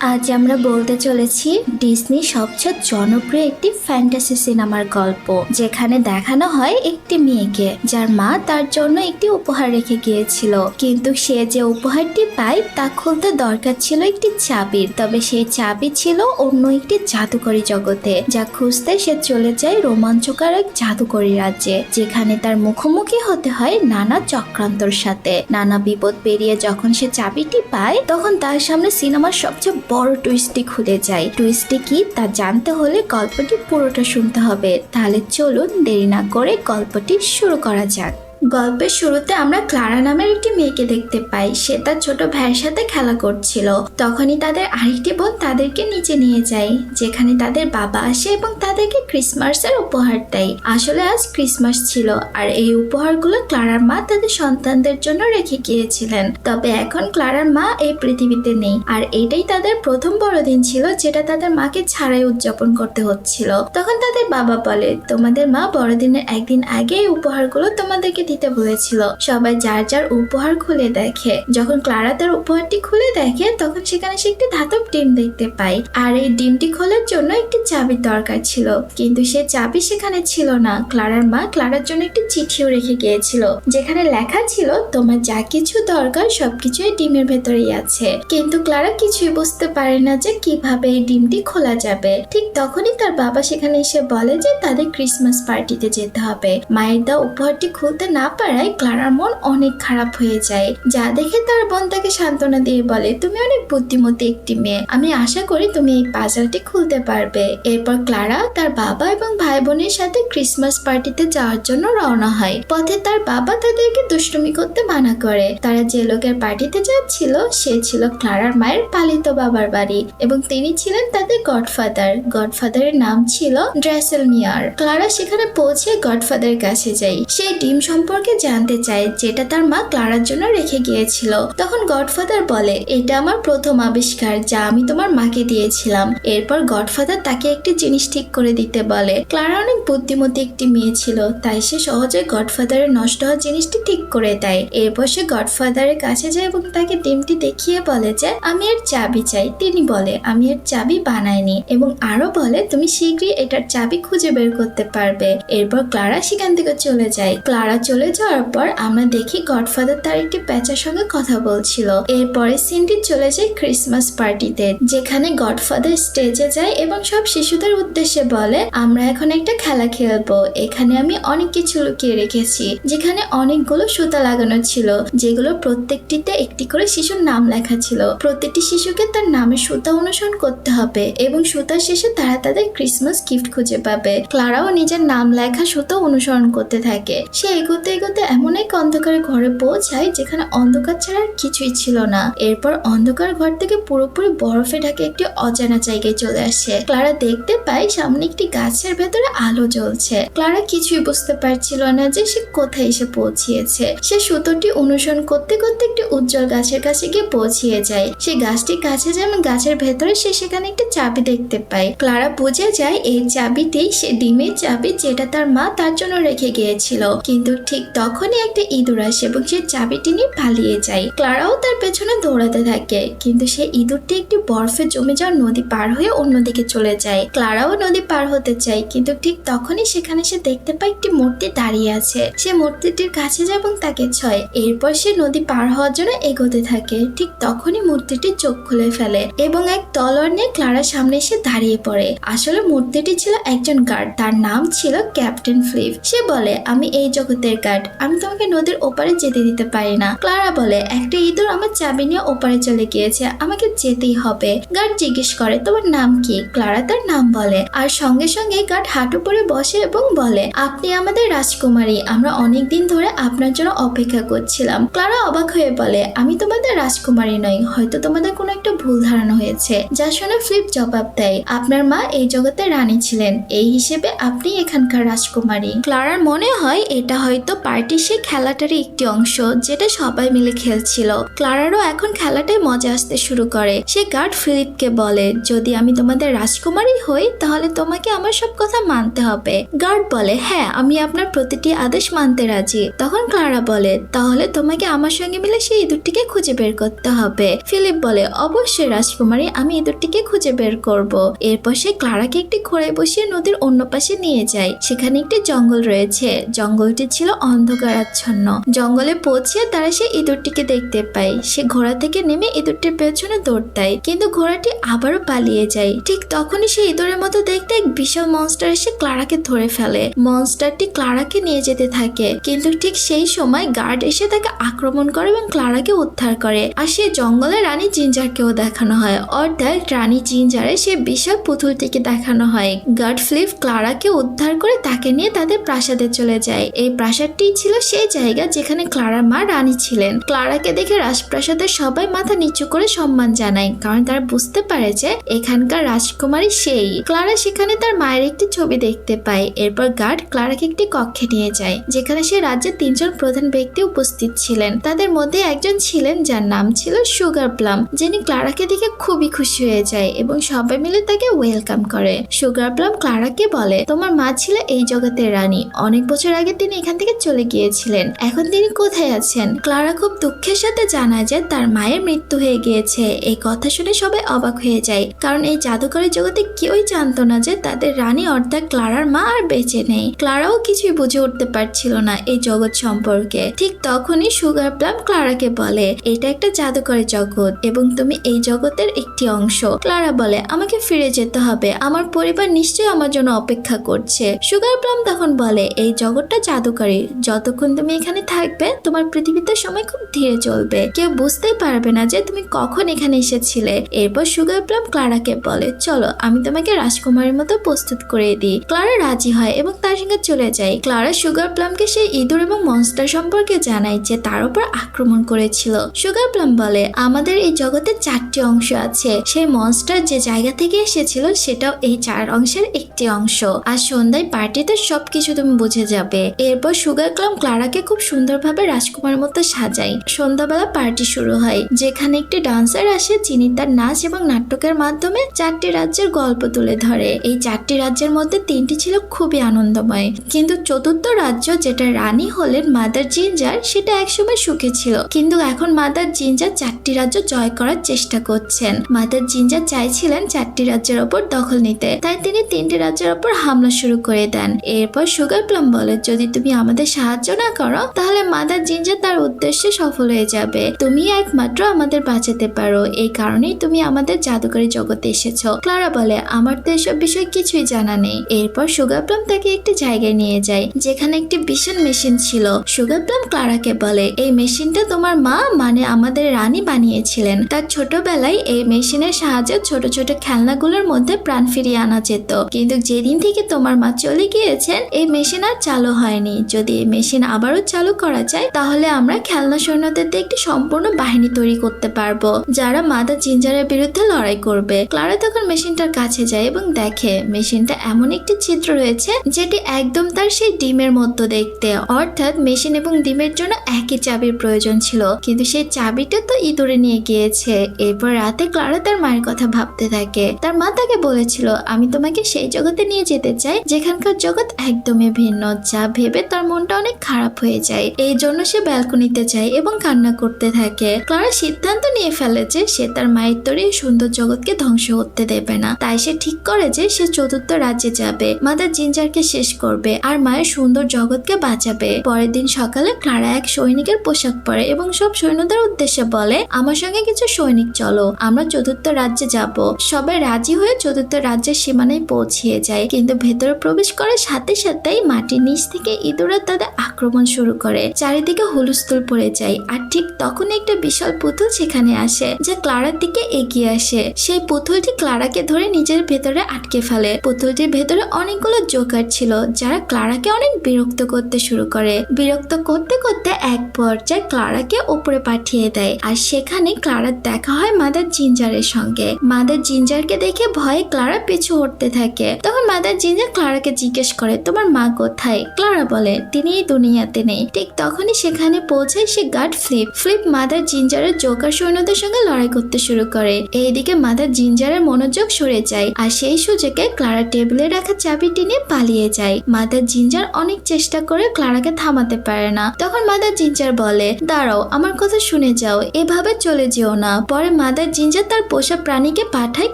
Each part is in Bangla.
আজ আমরা বলতে চলেছি ডিজনি সবচেয়ে জনপ্রিয় একটি ফ্যান্টাসি সিনেমার গল্প, যেখানে দেখানো হয় একটি মেয়েকে, যার মা তার জন্য একটি উপহার রেখে গিয়েছিল। কিন্তু সে যে উপহারটি পায়, তা খুলতে দরকার ছিল একটি চাবির তবে সেই চাবি ছিল অন্য একটি জাদুকরী জগতে, যা খুঁজতে সে চলে যায় রোমাঞ্চকর এক জাদুকরী রাজ্যে, যেখানে তার মুখোমুখি হতে হয় নানা চক্রান্তর সাথে। নানা বিপদ পেরিয়ে যখন সে চাবিটি পায়, তখন তার সামনে সিনেমার সবচেয়ে বড় টুইস্টটি খুলে যায়। টুইস্টে কি? তা জানতে হলে গল্পটি পুরোটা শুনতে হবে। তাহলে চলুন দেরি না করে গল্পটি শুরু করা যাক। গল্পের শুরুতে আমরা ক্লারা নামের একটি মেয়েকে দেখতে পাই। সে তার ছোট ভাইয়ের সাথে খেলা করছিল। তখনই তাদের আরেকটি বোন তাদেরকে নিচে নিয়ে যায়, যেখানে তাদের বাবা আসে এবং তাদেরকে ক্রিসমাসের উপহার দেয়। আসলে আজ ক্রিসমাস ছিল, আর এই উপহারগুলো ক্লারার মা তাদের সন্তানদের জন্য রেখে গিয়েছিলেন। তবে এখন ক্লারার মা এই পৃথিবীতে নেই, আর এটাই তাদের প্রথম বড়দিন ছিল, যেটা তাদের মাকে ছাড়াই উদযাপন করতে হচ্ছিল। তখন তাদের বাবা বলে, তোমাদের মা বড়দিনের একদিন আগে এই উপহারগুলো তোমাদেরকে দিতে বলেছিল। সবাই যার যার উপহার খুলে দেখে। যখন ক্লারা তার উপহারটি খুলে দেখে, তখন সেখানে সে একটি ধাতব ডিম দেখতে পায়। আর এই ডিমটি খোলার জন্য একটি চাবির দরকার ছিল। কিন্তু সে চাবি সেখানে ছিল না। ক্লারার মা ক্লারার জন্য একটি চিঠিও রেখে গিয়েছিল। যেখানে লেখা ছিল, তোমার যা কিছু দরকার, সবকিছু এই ডিমের ভেতরেই আছে। কিন্তু ক্লারা কিছুই বুঝতে পারে না যে কীভাবে এই ডিমটি খোলা যাবে। ঠিক তখনই তার বাবা সেখানে এসে বলে যে, তাদের ক্রিসমাস পার্টিতে যেতে হবে। মায়ের দেওয়া উপহারটি খুলতে না পারায় ক্লারার মন অনেক খারাপ হয়ে যায়। যা দেখে তার বোন তাকে সান্ত্বনা দিয়ে বলে, তুমি অনেক বুদ্ধিমতী একটি মেয়ে। আমি আশা করি তুমি এই পাজালটি খুলতে পারবে। এরপর ক্লারা তার বাবা এবং ভাই বোনের সাথে ক্রিসমাস পার্টিতে যাওয়ার জন্য রওনা হয়। পথে তার বাবা তাদেরকে দুষ্টুমি করতে মানা করে। তারা যে লোকের পার্টিতে যাচ্ছিল, সে ছিল ক্লারার মায়ের পালিত বাবার বাড়ি এবং তিনি ছিলেন তাদের গডফাদার। গডফাদারের নাম ছিল ড্রেসেল মিয়ার ক্লারা সেখানে পৌঁছে গডফাদারের কাছে যায়। সেই ডিম সম্পর্কে জানতে চায় যেটা তার মা ক্লারার জন্য রেখে গিয়েছিল। তখন গডফাদার বলে, এটা আমার প্রথম আবিষ্কার যা আমি তোমার মাকে দিয়েছিলাম। এরপর গডফাদার তাকে একটি জিনিস ঠিক করে দিতে বলে, ক্লারা অনেক বুদ্ধিমতী একটি মেয়ে ছিল, তাই সে সহজে গডফাদারের নষ্ট হওয়া জিনিসটি ঠিক করে দেয়। এরপর সে গডফাদারের কাছে যায় এবং তাকে ডিমটি দেখিয়ে বলে যে, আমি এর চাবি চাই। তিনি বলে, আমি এর চাবি বানাইনি। এবং আরও বলে, তুমি শীঘ্রই এটার চাবি খুঁজে বের করতে পারবে। এরপর ক্লারা সেখান থেকে চলে যায়। ক্লারা চলে যাওয়ার পর আমরা দেখি গডফাদার তার একটি প্যাচার সঙ্গে কথা বলছিল। এরপরে সিনটি চলে যায় ক্রিসমাস পার্টিতে, যেখানে গডফাদার স্টেজে যায় এবং সব শিশুদের উদ্দেশ্যে বলে, আমরা এখন একটা খেলা খেলব। এখানে আমি অনেক কিছু লুকিয়ে রেখেছি, যেখানে অনেকগুলো সুতা লাগানো ছিল, যেগুলো প্রত্যেকটিতে একটি করে শিশুর নাম লেখা ছিল। প্রত্যেকটি শিশুকে তার নামের সুতা অনুসরণ করতে হবে এবং সুতার শেষে তারা তাদের ক্রিসমাস গিফট খুঁজে পাবে। ক্লারাও নিজের নাম লেখা সুতো অনুসরণ করতে থাকে। সে এগোতে এগোতে এগোতে এমন এক অন্ধকার ঘরে পৌঁছায় যেখানে অন্ধকার ছাড়া কিছুই ছিল না। এরপর অন্ধকার ঘর থেকে পুরোপুরি বরফে ঢাকে একটি অজানা জায়গায় চলে আসে। ক্লারা দেখতে পায় সামনে একটি গাছের ভেতরে আলো জ্বলছে। ক্লারা কিছুই বুঝতে পারছিল না যে সে কোথায় এসে পৌঁছিয়েছে। সে সুতোটি অনুসরণ করতে করতে একটি উজ্জ্বল গাছের কাছে গিয়ে পৌঁছিয়ে যায়। সে গাছটি কাছে এবং গাছের ভেতরে সে সেখানে একটি চাবি দেখতে পায়। ক্লারা বুঝে যায় এই চাবিটি সে ডিমের চাবি যেটা তার মা তার জন্য রেখে গিয়েছিল। কিন্তু ঠিক তখনই একটা ইঁদুর আসে এবং সে চাবিটি নিয়ে পালিয়ে যায়। ক্লারাও তার পেছনে দৌড়াতে থাকে, কিন্তু সে ইঁদুরটি একটি বরফে জমে যাওয়া নদী পার হয়ে অন্যদিকে চলে যায়। ক্লারাও নদী পার হতে চায়, কিন্তু ঠিক তখনই সেখানে সে দেখতে পায় একটি মূর্তি দাঁড়িয়ে আছে। সে মূর্তিটির কাছে যায় এবং তাকে ছয়। এরপর সে নদী পার হওয়ার জন্য এগোতে থাকে। ঠিক তখনই মূর্তিটি চোখ খুলে ফেলে এবং এক তলোয়ার নিয়ে ক্লারার সামনে এসে দাঁড়িয়ে পড়ে। আসলে মূর্তিটি ছিল একজন গার্ড, তার নাম ছিল ক্যাপ্টেন ফ্লিপ। সে বলে, আমি এই জগতের গার্ড, আমি তোমাকে নদীর ওপারে যেতে দিতে পারি না। ক্লারা বলে, একটা ইঁদুর আমার চাবি নিয়ে ওপারে চলে গিয়েছে, আমাকে যেতেই হবে। গার্ড জিজ্ঞেস করে, তোমার নাম কি? ক্লারা তার নাম বলে, আর সঙ্গে সঙ্গে গার্ড হাঁটু পরে বসে এবং বলে, আপনি আমাদের রাজকুমারী, আমরা অনেক দিন ধরে আপনার জন্য অপেক্ষা করছিলাম। ক্লারা অবাক হয়ে বলে, আমি তোমাদের রাজকুমারী নই, হয়তো তোমাদের কোনো একটা ভুল ধারণা হয়েছে, যা শুনে ফ্লিপ জবাব দেয়, আপনার মা এই জগতে রানী ছিলেন, এই হিসেবে আপনি এখানকার রাজকুমারী। ক্লারার মনে হয়, এটা হয়তো পার্টি সেই খেলাটারই একটি অংশ যেটা সবাই মিলে খেলছিল। ক্লারারও এখন খেলাটায় মজা আসতে শুরু করে। সে গার্ড ফিলিপকে বলে, যদি আমি তোমাদের রাজকুমারী হই, তাহলে তোমাকে আমার সব কথা মানতে হবে। গার্ড বলে হ্যাঁ আমি আপনার প্রতিটি আদেশ মানতে রাজি। তখন ক্লারা বলে, তাহলে তোমাকে আমার সঙ্গে মিলে সেই ইঁদুরটিকে খুঁজে বের করতে হবে। ফিলিপ বলে, অবশ্যই রাজকুমারী, আমি ইঁদুরটিকে খুঁজে বের করব। এরপর সে ক্লারাকে একটি ঘোড়ায় বসিয়ে নদীর অন্য পাশে নিয়ে যায়। সেখানে একটি জঙ্গল রয়েছে। জঙ্গলটি ছিল অন্ধকারাচ্ছন্ন। জঙ্গলে পৌঁছে তারা সে ইঁদুরটিকে দেখতে পায়। সে ঘোড়া থেকে নেমে ইঁদুরটির পেছনে দৌড় দেয়। কিন্তু ঘোড়াটি আবারও পালিয়ে যায়। ঠিক তখনই সে ইঁদুরের মতো দেখতে এক বিশাল মনস্টার এসে ক্লারাকে ধরে ফেলে। মনস্টারটি ক্লারাকে নিয়ে যেতে থাকে। কিন্তু ঠিক সেই সময় গার্ড এসে তাকে আক্রমণ করে এবং ক্লারাকে উদ্ধার করে। আর সে জঙ্গলে রানী জিঞ্জারকেও দেখানো হয়। অর্থাৎ রানী জিঞ্জারে সে বিশাল পুতুলটিকে দেখানো হয়। গার্ড ফ্লিপ ক্লারাকে উদ্ধার করে তাকে নিয়ে তাদের প্রাসাদে চলে যায়। এই প্রাসাদটি ছিল সেই জায়গা যেখানে ক্লারার মা রানী ছিলেন। ক্লারাকে দেখে রাজপ্রাসাদের সবাই মাথা নিচু করে সম্মান জানায়, কারণ তারা বুঝতে পারে যে এখানকার রাজকুমারী সেই। ক্লারা সেখানে তার মায়ের একটি ছবি দেখতে পায়। এরপর গার্ড ক্লারাকে একটি কক্ষে নিয়ে যায়, যেখানে সে রাজ্যের তিনজন প্রধান ব্যক্তি উপস্থিত ছিলেন। তাদের মধ্যে একজন ছিলেন যার নাম ছিল সুগার প্লাম, যিনি ক্লারাকে দেখে খুবই খুশি হয়ে যায় এবং সবাই মিলে তাকে ওয়েলকাম করে। সুগার প্লাম ক্লারাকে বলে, তোমার মা ছিল এই জগতের রানী। অনেক বছর আগে তিনি এখান থেকে চলে গিয়েছিলেন। এখন তিনি কোথায় আছেন? ক্লারা খুব দুঃখের সাথে জানায় যে তার মায়ের মৃত্যু হয়ে গিয়েছে। এই কথা শুনে সবাই অবাক হয়ে যায়। কারণ এই জাদুকরের জগতে কেউই জানতো না যে তাদের রানী অর্থাৎ ক্লারার মা আর বেঁচে নেই। ক্লারাও কিছুই বুঝে উঠতে পারছিল না এই জগৎ সম্পর্কে। ঠিক তখনই সুগার প্লাম ক্লারাকে বলে, এটা একটা জাদুকরের জগৎ এবং তুমি এই জগতের একটি অংশ। ক্লারা বলে, আমাকে ফিরে যেতে হবে। আমার পরিবার নিশ্চয়ই আমার জন্য অপেক্ষা করছে। সুগার প্লাম তখন বলে, এই জগৎটা জাদুকরী। যতক্ষণ তুমি এখানে থাকবে, তোমার পৃথিবীতে সময় খুব ধীরে চলবে। কেউ বুঝতেই পারবে না যে তুমি কখন এখানে এসেছিলে। এরপর সুগার প্লাম ক্লারাকে বলে, চলো, আমি তোমাকে রাজকুমারীর মতো প্রস্তুত করে দিই। ক্লারা রাজি হয় এবং তার সঙ্গে চলে যায়। ক্লারা সুগার প্লামকে সেই ইঁদুর এবং মনস্টার সম্পর্কে জানায় যে তার উপর আক্রমণ করেছিল। সুগার প্লাম বলে, আমাদের এই জগতে চারটি অংশ আছে। সেই মনস্টার যে জায়গা থেকে এসেছিল, সেটাও এই চার অংশের একটি অংশ। আর সন্ধ্যায় পার্টিতে সবকিছু তুমি বুঝে যাবে। এরপর সুগার ক্লাম ক্লারাকে খুব সুন্দরভাবে রাজকুমার মতো সাজায়। সন্ধ্যাবেলা পার্টি শুরু হয়, যেখানে একটি ডান্সার আসে যিনি তার নাচ এবং নাটকের মাধ্যমে চারটি রাজ্যের গল্প তুলে ধরে। এই চারটি রাজ্যের মধ্যে তিনটি ছিল খুবই আনন্দময়। কিন্তু চতুর্থ রাজ্য যেটা রানী হলেন মাদার জিঞ্জার, সেটা একসময় সুখে ছিল। কিন্তু এখন মাদার জিঞ্জার চারটি রাজ্য জয় করার চেষ্টা করছেন। মাদার জিঞ্জার চাইছিলেন চারটি রাজ্যের ওপর দখল নিতে। তাই তিনি তিনটি রাজ্যের ওপর হামলা শুরু করে দেন। এরপর সুগার প্লাম বলে, যদি তুমি আমাদের সাহায্য না করো, তাহলে মাদার জিঞ্জার তার উদ্দেশ্যে সফল হয়ে যাবে। তুমি একমাত্র আমাদের বাঁচাতে পারো। এই কারণেই তুমি আমাদের জাদুকরী জগতে এসেছ। ক্লারা বলে, আমার তো এসব বিষয়ে কিছুই জানা নেই। এরপর সুগার প্লাম তাকে একটি জায়গায় নিয়ে যায়, যেখানে একটি বিশাল মেশিন ছিল। সুগার প্লাম ক্লারাকে বলে, এই মেশিনটা তোমার মা মানে আমাদের রানী, বানিয়েছিলেন। তার ছোটবেলায় এই মেশিনের সাহায্যে ছোট ছোট খেলনাগুলোর মধ্যে প্রাণ ফিরিয়ে আনা যেত। কিন্তু যেদিন থেকে তোমার মা চলে গিয়েছেন, এই মেশিন আর চালু হয়নি। যদি মেশিন আবারও চালু করা যায়, তাহলে আমরা খেলনা সৈন্যদের দিয়ে একটি সম্পূর্ণ বাহিনী তৈরি করতে পারব, যারা মাদা জিঞ্জারের বিরুদ্ধে লড়াই করবে। ক্লারা তখন মেশিনটার কাছে যায় এবং দেখে মেশিনটা এমন একটি চিত্র রয়েছে, যেটি একদম তার সেই ডিমের মতো দেখতে। অর্থাৎ মেশিন এবং ডিমের জন্য একই চাবির প্রয়োজন ছিল, কিন্তু সেই চাবিটা তো ইঁদুরে নিয়ে গিয়েছে। এরপর রাতে ক্লারা তার মায়ের কথা ভাবতে থাকে। তার মা তাকে বলেছিল, আমি তোমাকে সেই জগতে নিয়ে যেতে চাই, যেখানকার জগৎ একদমই ভিন্ন। যা ভেবে তার মনটা অনেক খারাপ হয়ে যায়। এই জন্য সে ব্যালকনিতে যায় এবং কান্না করতে থাকে। ক্লারা সিদ্ধান্ত নিয়ে ফেলে যে সে তার মায়ের তরে সুন্দর জগৎকে ধ্বংস করতে দেবে না। তাই সে ঠিক করে যে সে চতুর্থ রাজ্যে যাবে। মাদার জিঞ্জারকে শেষ করবে আর মায়ের সুন্দর জগৎকে বাঁচাবে। পরের দিন সকালে ক্লারা এক সৈনিকের পোশাক পরে এবং সব সৈন্যদের উদ্দেশ্যে বলে, আমার সঙ্গে কিছু সৈনিক চলো, আমরা চতুর্থ রাজ্যে যাব। সবাই রাজি হয়ে চতুর্থ রাজ্যের সীমানায় পৌঁছিয়ে যায়। কিন্তু ভেতরে প্রবেশ করার সাথে সাথেই মাটির নিচ থেকে ইঁদুরা তাদের আক্রমণ শুরু করে। চারিদিকে হুলস্থুল পড়ে যায় আর ঠিক তখন একটা বিশাল পুতুল সেখানে আসে যে ক্লারার দিকে এগিয়ে আসে। সেই পুতুলটি ক্লারাকে ধরে নিজের ভেতরে আটকে ফেলে। পুতুলটির ভেতরে অনেকগুলো জোকার ছিল যারা ক্লারাকে অনেক বিরক্ত করতে শুরু করে। বিরক্ত করতে করতে এক পর্যায়ে ক্লারাকে উপরে পাঠিয়ে দেয় আর সেখানে ক্লারার দেখা হয় মাদার জিঞ্জারের সঙ্গে। মাদার জিঞ্জারকে দেখে ভয়ে ক্লারা পিছু উঠতে থাকে। তখন মাদার জিঞ্জার ক্লারাকে জিজ্ঞেস করে, তোমার মা কোথায়? ক্লারা বলে, তিনি নিয়ে দুনিয়াতে নেই। ঠিক তখনই সেখানে পৌঁছায় সে গার্ড ফ্লিপ। ফ্লিপ মাদার জিঞ্জারের জোকার সৈন্যদের সঙ্গে লড়াই করতে শুরু করে। এইদিকে মাদার জিঞ্জারের মনোযোগ সরে যায় আর সেই সুযোগে ক্লারা টেবিলে রাখা চাবিটি নিয়ে পালিয়ে যায়। মাদার জিঞ্জার অনেক চেষ্টা করে ক্লারাকে থামাতে পারে না। তখন মাদার জিঞ্জার বলে, দাঁড়াও, আমার কথা শুনে যাও। এভাবে চলে যেও না। পরে মাদার জিঞ্জার তার পোষা প্রাণীকে পাঠায়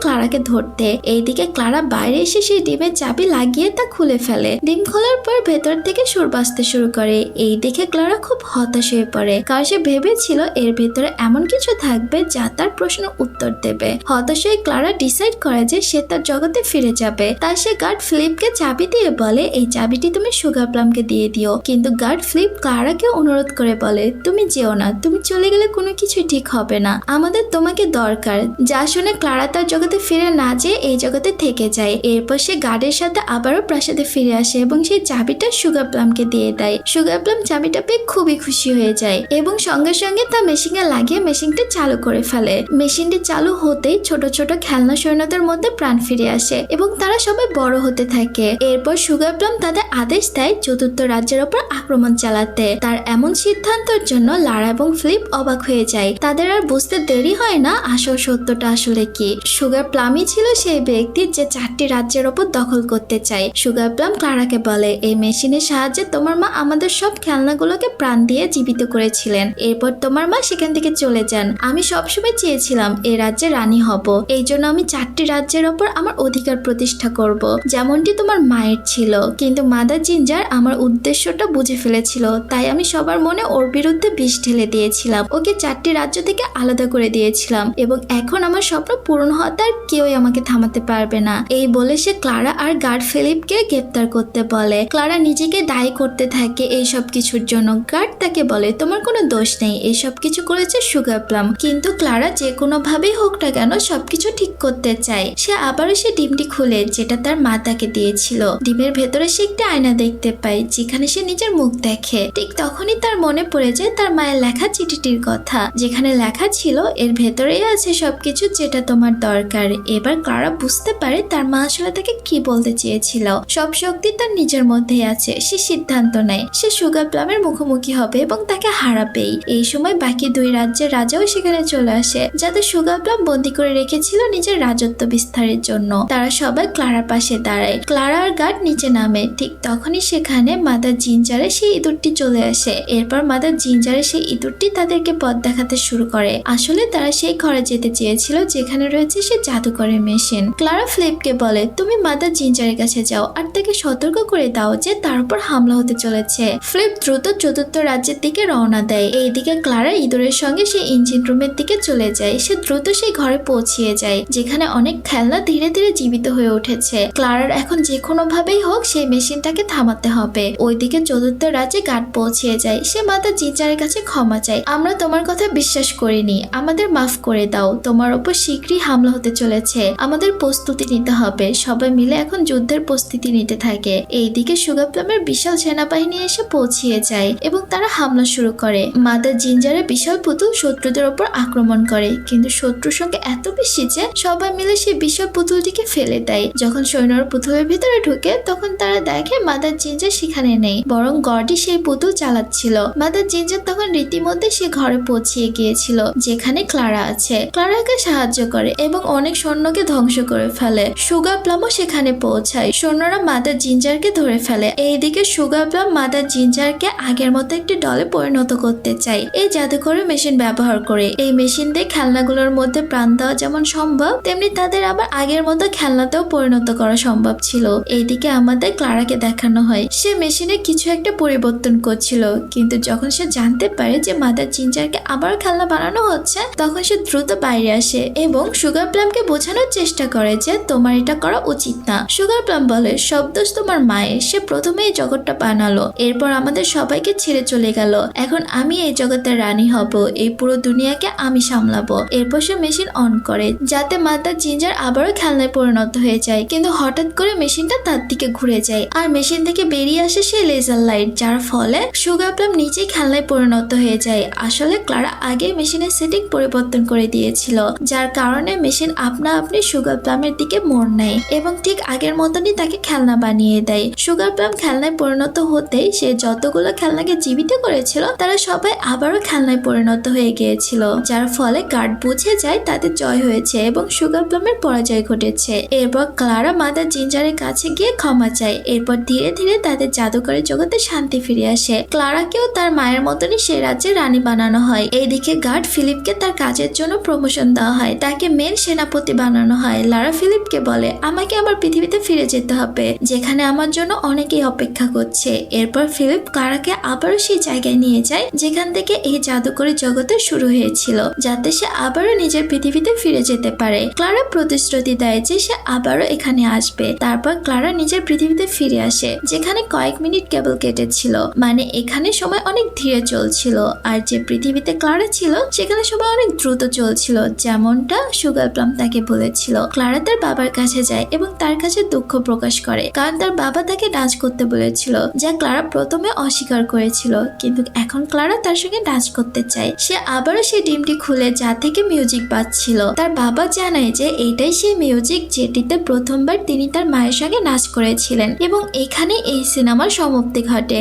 ক্লারাকে ধরতে। এইদিকে ক্লারা বাইরে এসে সেই ডিমের চাবি লাগিয়ে তা খুলে ফেলে। ডিম খোলার পর ভেতর থেকে সুর বাজতে শুরু করে। এই দেখে ক্লারা খুব হতাশ হয়ে পড়ে। কারণ সে ভেবেছিল এর ভেতরে এমন কিছু থাকবে যা তার প্রশ্ন উত্তর দেবে। হতাশ হয়ে ক্লারা ডিসাইড করে যে সে তার জগতে ফিরে যাবে। তাই সে গার্ড ফ্লিপকে চাবি দিয়ে বলে, এই চাবিটি তুমি সুগার প্লামকে দিয়ে দিও। কিন্তু গার্ড ফ্লিপ ক্লারাকে অনুরোধ করে বলে, তুমি যেও না, তুমি চলে গেলে কোনো কিছু ঠিক হবে না। আমাদের তোমাকে দরকার। যা শুনে ক্লারা তার জগতে ফিরে না যেয়ে এই জগতে থেকে যায়। এরপর সে গার্ডের সাথে আবারও প্রাসাদে ফিরে আসে এবং সেই চাবিটা সুগার প্লামকে দিয়ে দেয় সুগার প্লাম চাবিটা পেয়ে খুবই খুশি হয়ে যায় এবং সঙ্গে সঙ্গে তা মেশিনে লাগিয়ে মেশিনটি চালু করে ফেলে। মেশিনটি চালু হতেই ছোট ছোট খেলনা সৈন্যদের মধ্যে প্রাণ ফিরে আসে এবং তারা সবাই বড় হতে থাকে। এরপর সুগার প্লাম তাদের আদেশ দেয় চতুর্থ রাজ্যের ওপর আক্রমণ চালাতে। তার এমন সিদ্ধান্তের জন্য লারা এবং ফ্লিপ অবাক হয়ে যায়। তাদের আর বুঝতে দেরি হয় না আসল সত্যটা আসলে কি। সুগার প্লামই ছিল সেই ব্যক্তি যে চারটি রাজ্যের ওপর দখল করতে চায়। সুগার প্লাম ক্লারাকে বলে, এই মেশিনের সাহায্যে তোমার মা আমাদের সব খেলনাগুলোকে প্রাণ দিয়ে জীবিত করেছিলেন। এরপর তোমার মা সেখান থেকে চলে যান। আমি সবসময় চেয়েছিলাম এই রাজ্যে রানী হব। এই জন্য আমি চারটি রাজ্যের ওপর আমার অধিকার প্রতিষ্ঠা করব। যেমনটি তোমার মায়ের ছিল। কিন্তু মাদার জিঞ্জার আমার উদ্দেশ্যটা বুঝে ফেলেছিল। তাই আমি সবার মনে ওর বিরুদ্ধে বিষ ঢেলে দিয়েছিলাম। ওকে চারটি রাজ্য থেকে আলাদা করে দিয়েছিলাম। এবং এখন আমার স্বপ্ন পূরণ হওয়াতে আর কেউই আমাকে থামাতে পারবে না। এই বলে সে ক্লারা আর গার্ড ফিলিপকে গ্রেপ্তার করতে বলে। ক্লারা নিজেকে দায়ী করতে থাকে, এই সব কিছুর জন্য গার্ড তাকে বলে, তোমার কোনো দোষ নেই, এই সব কিছু করেছে সুগার প্লাম। কিন্তু ক্লারা যে কোনো ভাবেই হোক না কেন সবকিছু ঠিক করতে চায়। সে আবারও সে ডিমটি খুলে, যেটা তার মা তাকে দিয়েছিল। ডিমের ভেতরে সে একটি আয়না দেখতে পায়, যেখানে সে নিজের মুখ দেখে। ঠিক তখনই তার মনে পড়ে যায় তার মায়ের লেখা চিঠিটির কথা। যেখানে লেখা ছিল, এর ভেতরেই আছে সবকিছু যেটা তোমার দরকার। এবার ক্লারা বুঝতে পারে তার মা আসলে তাকে কি বলতে চেয়েছিল। সব শক্তি তার নিজের মধ্যেই আছে। সে সিদ্ধান্ত নেয়। সে সুগার প্লামের মুখোমুখি হবে এবং তাকে হারাবেই। এই সময় বাকি দুই রাজ্যের রাজাও সেখানে চলে আসে যাদের সুগার প্লাম বন্দি করে রেখেছিল নিজের রাজত্ব বিস্তারের জন্য। তারা সবাই ক্লারার পাশে দাঁড়ায়। ক্লারার গার্ড নিচে নামে। ঠিক তখনই সেখানে মাদার জিঞ্জারে সেই ইঁদুরটি চলে আসে। এরপর মাদার জিঞ্জারে সেই ইঁদুরটি তাদেরকে পথ দেখাতে শুরু করে। আসলে তারা সেই ঘরে যেতে চেয়েছিল, যেখানে রয়েছে সে জাদুকরের মেশিন। ক্লারা ফ্লিপকে বলে, তুমি মাদার জিঞ্জারের কাছে যাও, আর তাকে সতর্ক করে দাও যে তার উপর হামলা হতে চলেছে। ফ্লিপ দ্রুত চতুর্থ রাজ্যের দিকে রওনা দেয়। এইদিকে ক্লারা ইঁদুরের সঙ্গে সে ইঞ্জিন রুমের দিকে চলে যায়। সে দ্রুত সেই ঘরে পৌঁছিয়ে যায়, যেখানে অনেক খেলনা ধীরে ধীরে জীবিত হয়ে উঠেছে। ক্লারার এখন যে কোনো ভাবেই হোক সেই মেশিনটাকে থামাতে হবে। ওইদিকে চতুর্থ রাজ্যে গার্ড পৌঁছিয়ে যায়। সে মাতা জিঞ্জারের কাছে ক্ষমা চায়। আমরা তোমার কথা বিশ্বাস করিনি। আমাদের মাফ করে দাও। তোমার ওপর শীঘ্রই হামলা হতে চলেছে। আমাদের প্রস্তুতি নিতে হবে। সবাই মিলে এখন যুদ্ধের প্রস্তুতি নিতে থাকে। এইদিকে সুগার প্লামের বিশাল সেনাবাহিনী এসে পৌঁছিয়ে যায় এবং তারা হামলা শুরু করে। মাদার জিঞ্জারের বিশাল পুতুল শত্রুদের ওপর আক্রমণ করে। কিন্তু শত্রুর সঙ্গে এত বেশি যে সবাই মিলে সেই বিশাল পুতুলটিকে ফেলে দেয়। যখন সৈন্যরা পুতুলের ভিতরে ঢুকে, তখন তারা দেখে মাদার জিঞ্জার সেখানে নেই, বরং গডি সেই পুতুল চালাচ্ছিল। মাদার জিঞ্জার তখন রীতিমধ্যে সে ঘরে পৌঁছিয়ে গিয়েছিল, যেখানে ক্লারা আছে। ক্লারাকে সাহায্য করে এবং অনেক সৈন্যকে ধ্বংস করে ফেলে। সুগা প্লামও সেখানে পৌঁছায়। সৈন্যরা মাদার জিঞ্জারকে ধরে ফেলে। এইদিকে সুগা প্লাম মাদার জিঞ্জারকে আগের মতো একটি ডলে পরিণত করতে চাই। এই জাদুকরের মেশিন ব্যবহার করে। এই মেশিন দিয়ে খেলনাগুলোর মধ্যে প্রাণ দেওয়া যেমন সম্ভব, তেমনি তাদের আবার আগের মতো খেলনাতেও পরিণত করা সম্ভব ছিল। এইদিকে আমাদের ক্লারাকে দেখানো হয়। সে মেশিনে কিছু একটা পরিবর্তন করছিল। কিন্তু যখন সে জানতে পারে যে মাদার জিঞ্জারকে আবার খেলনা বানানো হচ্ছে, তখন সে দ্রুত বাইরে আসে এবং সুগার প্লামকে বোঝানোর চেষ্টা করে যে তোমার এটা করা উচিত না। সুগার প্লাম বলে, সব দোষ তোমার মায়ের। সে প্রথমে এই জগৎটা বানালো। এরপর আমাদের সবাইকে ছেড়ে চলে গেল। এখন আমি এই জগতের রানী হব, এই পুরো দুনিয়াকে আমি সামলাবো। এরপর সে মেশিন অন করে, যাতে মাদার জিঞ্জার আবারও খেলনায় পরিণত হয়ে যায়। কিন্তু হঠাৎ করে মেশিনটা তার দিকে ঘুরে যায় আর মেশিন থেকে বেরিয়ে আসে সেই লেজার লাইট যার ফলে সুগার প্লাম নিজেই খেলনায় পরিণত হয়ে যায়। আসলে ক্লারা আগে মেশিনের সেটিং পরিবর্তন করে দিয়েছিল, যার কারণে মেশিন আপনা আপনি সুগার প্লামের দিকে মোড় নেয় এবং ঠিক আগের মতনই তাকে খেলনা বানিয়ে দেয়। সুগার প্লাম খেলনায় পরিণত হতেই সে যতগুলো খেলনাকে জীবিত করেছিল, তারা সবাই আবারও খেলনায় পরিণত হয়ে গিয়েছিল, যার ফলে গার্ড বুঝে যায় তাদের জয় হয়েছে এবং সুগার প্লামের পরাজয় ঘটেছে। এরপর ক্লারা মাদার জিঞ্জারের কাছে গিয়ে ক্ষমা চায়, এরপর ধীরে ধীরে তাদের জাদুকরের জগতে শান্তি ফিরে আসে। ক্লারাকেও তার মায়ের মতনই সে রাজ্যের রানী বানানো হয়। এইদিকে গার্ড ফিলিপকে তার কাজের জন্য প্রমোশন দেওয়া হয়, তাকে মেন সেনাপতি বানানো হয়। লারা ফিলিপকে বলে, আমাকে আমার পৃথিবীতে ফিরে যেতে হবে, যেখানে আমার জন্য অনেকেই অপেক্ষা করছে। এরপর ফিলিপ ক্লারাকে আবারও সেই জায়গায় নিয়ে যায়, যেখান থেকে এই জাদুকরী জগতের শুরু হয়েছিল, যাতে সে আবারও নিজের পৃথিবীতে ফিরে যেতে পারে। ক্লারা প্রতিশ্রুতি দেয় যে সে আবারও এখানে আসবে। তারপর ক্লারা নিজের পৃথিবীতে ফিরে আসে, যেখানে কয়েক মিনিট কেবল কেটেছিল মানে এখানে সময় অনেক ধীরে চলছিল, আর যে পৃথিবীতে ক্লারা ছিল, সেখানে সময় অনেক দ্রুত চলছিল, যেমনটা সুগার প্লাম তাকে বলেছিল। ক্লারা তার বাবার কাছে যায় এবং তার কাছে দুঃখ প্রকাশ করে, কারণ তার বাবা তাকে ডান্স করতে বলেছিল, যা ক্লারা প্রথমে অস্বীকার করেছিল, কিন্তু এখন ক্লারা তার সঙ্গে ডান্স করতে চায়। সে আবারও সেই ডিমটি খুলে যা থেকে মিউজিক বাজছিল। তার বাবা জানায় যে এটাই সেই মিউজিক যেটিতে প্রথমবার তিনি তার মায়ের সঙ্গে নাচ করেছিলেন এবং এখানে এই সিনেমার সমাপ্তি ঘটে।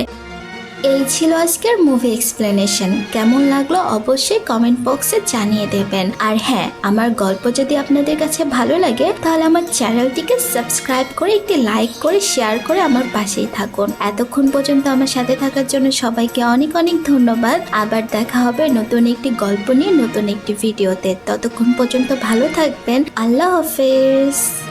এই ছিল আজকের মুভি এক্সপ্লেনেশন কেমন লাগল অবশ্যই কমেন্ট বক্সে জানিয়ে দেবেন। আর হ্যাঁ আমার গল্প যদি আপনাদের কাছে ভালো লাগে, তাহলে আমার চ্যানেলটিকে সাবস্ক্রাইব করে একটি লাইক করে শেয়ার করে আমার পাশেই থাকুন। এতক্ষণ পর্যন্ত আমার সাথে থাকার জন্য সবাইকে অনেক অনেক ধন্যবাদ। আবার দেখা হবে নতুন একটি গল্প নিয়ে, নতুন একটি ভিডিওতে ততক্ষণ পর্যন্ত ভালো থাকবেন। আল্লাহ হাফেজ।